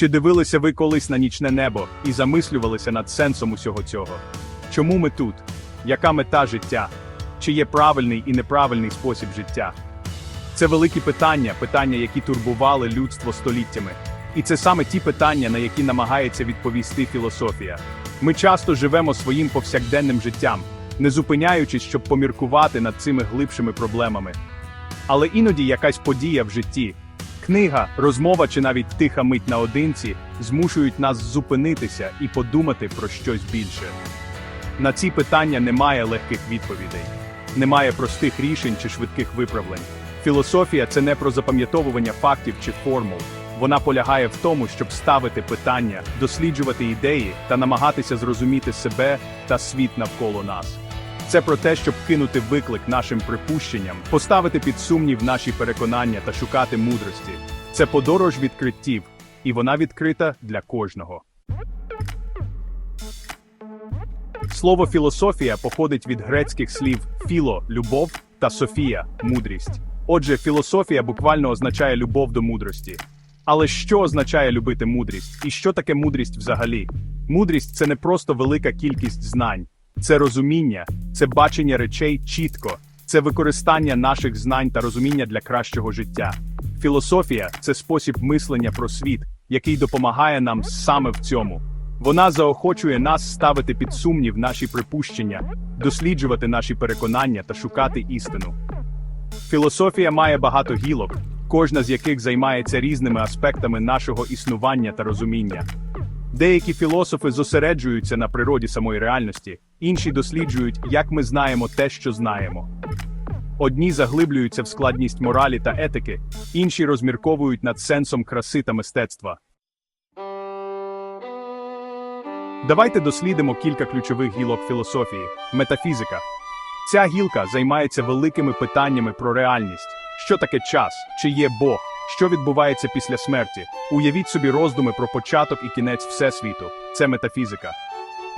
Чи дивилися ви колись на нічне небо і замислювалися над сенсом усього цього? Чому ми тут? Яка мета життя? Чи є правильний і неправильний спосіб життя? Це великі питання, питання, які турбували людство століттями. І це саме ті питання, на які намагається відповісти філософія. Ми часто живемо своїм повсякденним життям, не зупиняючись, щоб поміркувати над цими глибшими проблемами. Але іноді якась подія в житті, книга, розмова чи навіть тиха мить наодинці змушують нас зупинитися і подумати про щось більше. На ці питання немає легких відповідей, немає простих рішень чи швидких виправлень. Філософія це не про запам'ятовування фактів чи формул. Вона полягає в тому, щоб ставити питання, досліджувати ідеї та намагатися зрозуміти себе та світ навколо нас. Це про те, щоб кинути виклик нашим припущенням, поставити під сумнів наші переконання та шукати мудрості. Це подорож відкриттів, і вона відкрита для кожного. Слово філософія походить від грецьких слів філо любов та софія мудрість. Отже, філософія буквально означає любов до мудрості. Але що означає любити мудрість? І що таке мудрість взагалі? Мудрість це не просто велика кількість знань, це розуміння, це бачення речей чітко, це використання наших знань та розуміння для кращого життя. Філософія це спосіб мислення про світ, який допомагає нам саме в цьому. Вона заохочує нас ставити під сумнів наші припущення, досліджувати наші переконання та шукати істину. Філософія має багато гілок, кожна з яких займається різними аспектами нашого існування та розуміння. Деякі філософи зосереджуються на природі самої реальності, інші досліджують, як ми знаємо те, що знаємо. Одні заглиблюються в складність моралі та етики, інші розмірковують над сенсом краси та мистецтва. Давайте дослідимо кілька ключових гілок філософії. Метафізика. Ця гілка займається великими питаннями про реальність. Що таке час? Чи є Бог? Що відбувається після смерті? Уявіть собі роздуми про початок і кінець Всесвіту. Це метафізика.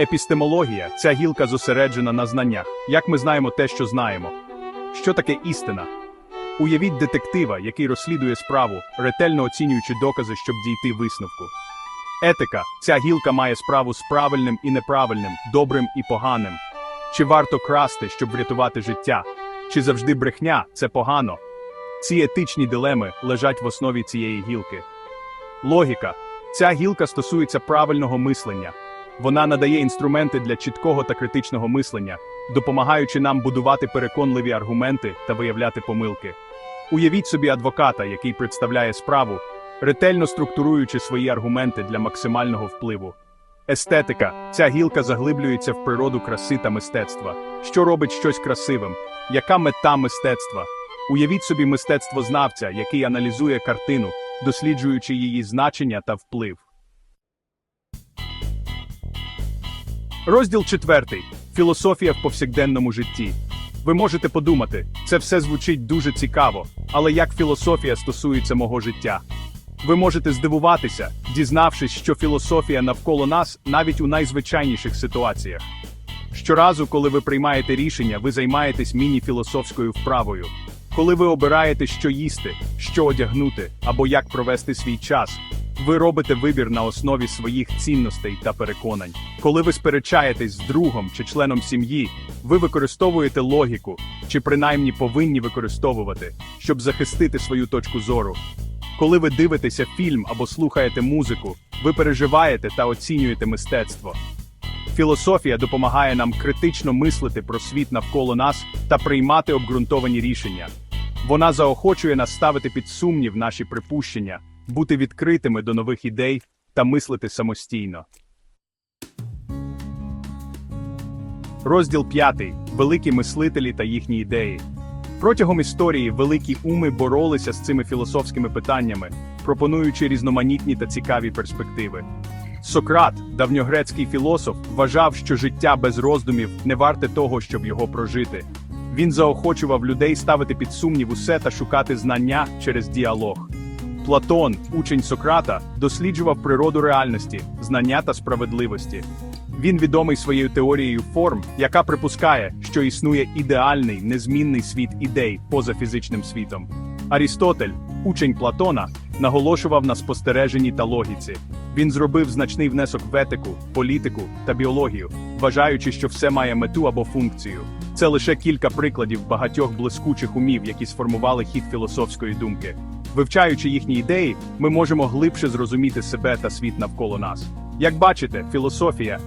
Епістемологія ця гілка зосереджена на знаннях. Як ми знаємо те, що знаємо? Що таке істина? Уявіть детектива, який розслідує справу, ретельно оцінюючи докази, щоб дійти висновку. Етика ця гілка має справу з правильним і неправильним, добрим і поганим. Чи варто красти, щоб врятувати життя? Чи завжди брехня це погано? Ці етичні дилеми лежать в основі цієї гілки. Логіка ця гілка стосується правильного мислення. Вона надає інструменти для чіткого та критичного мислення, допомагаючи нам будувати переконливі аргументи та виявляти помилки. Уявіть собі адвоката, який представляє справу, ретельно структуруючи свої аргументи для максимального впливу. Естетика ця гілка заглиблюється в природу краси та мистецтва. Що робить щось красивим? Яка мета мистецтва? Уявіть собі мистецтвознавця, який аналізує картину, досліджуючи її значення та вплив. Розділ четвертий. Філософія в повсякденному житті. Ви можете подумати, це все звучить дуже цікаво, але як філософія стосується мого життя? Ви можете здивуватися, дізнавшись, що філософія навколо нас навіть у найзвичайніших ситуаціях. Щоразу, коли ви приймаєте рішення, ви займаєтесь міні-філософською вправою. Коли ви обираєте, що їсти, що одягнути або як провести свій час, ви робите вибір на основі своїх цінностей та переконань. Коли ви сперечаєтесь з другом чи членом сім'ї, ви використовуєте логіку, чи принаймні повинні використовувати, щоб захистити свою точку зору. Коли ви дивитеся фільм або слухаєте музику, ви переживаєте та оцінюєте мистецтво. Філософія допомагає нам критично мислити про світ навколо нас та приймати обґрунтовані рішення. Вона заохочує нас ставити під сумнів наші припущення, бути відкритими до нових ідей та мислити самостійно. Розділ 5. Великі мислителі та їхні ідеї. Протягом історії великі уми боролися з цими філософськими питаннями, пропонуючи різноманітні та цікаві перспективи. Сократ, давньогрецький філософ, вважав, що життя без роздумів не варте того, щоб його прожити. Він заохочував людей ставити під сумнів усе та шукати знання через діалог. Платон, учень Сократа, досліджував природу реальності, знання та справедливості. Він відомий своєю теорією форм, яка припускає, що існує ідеальний, незмінний світ ідей поза фізичним світом. Арістотель, учень Платона, наголошував на спостереженні та логіці. Він зробив значний внесок в етику, політику та біологію, вважаючи, що все має мету або функцію. Це лише кілька прикладів багатьох блискучих умів, які сформували хід філософської думки. Вивчаючи їхні ідеї, ми можемо глибше зрозуміти себе та світ навколо нас. Як бачите, філософія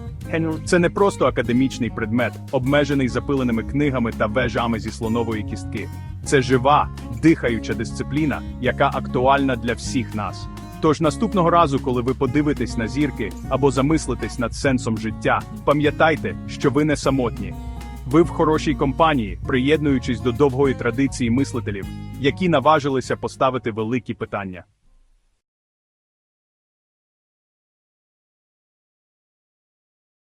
це не просто академічний предмет, обмежений запиленими книгами та вежами зі слонової кістки. Це жива, дихаюча дисципліна, яка актуальна для всіх нас. Тож наступного разу, коли ви подивитесь на зірки або замислитесь над сенсом життя, пам'ятайте, що ви не самотні. Ви в хорошій компанії, приєднуючись до довгої традиції мислителів, які наважилися поставити великі питання.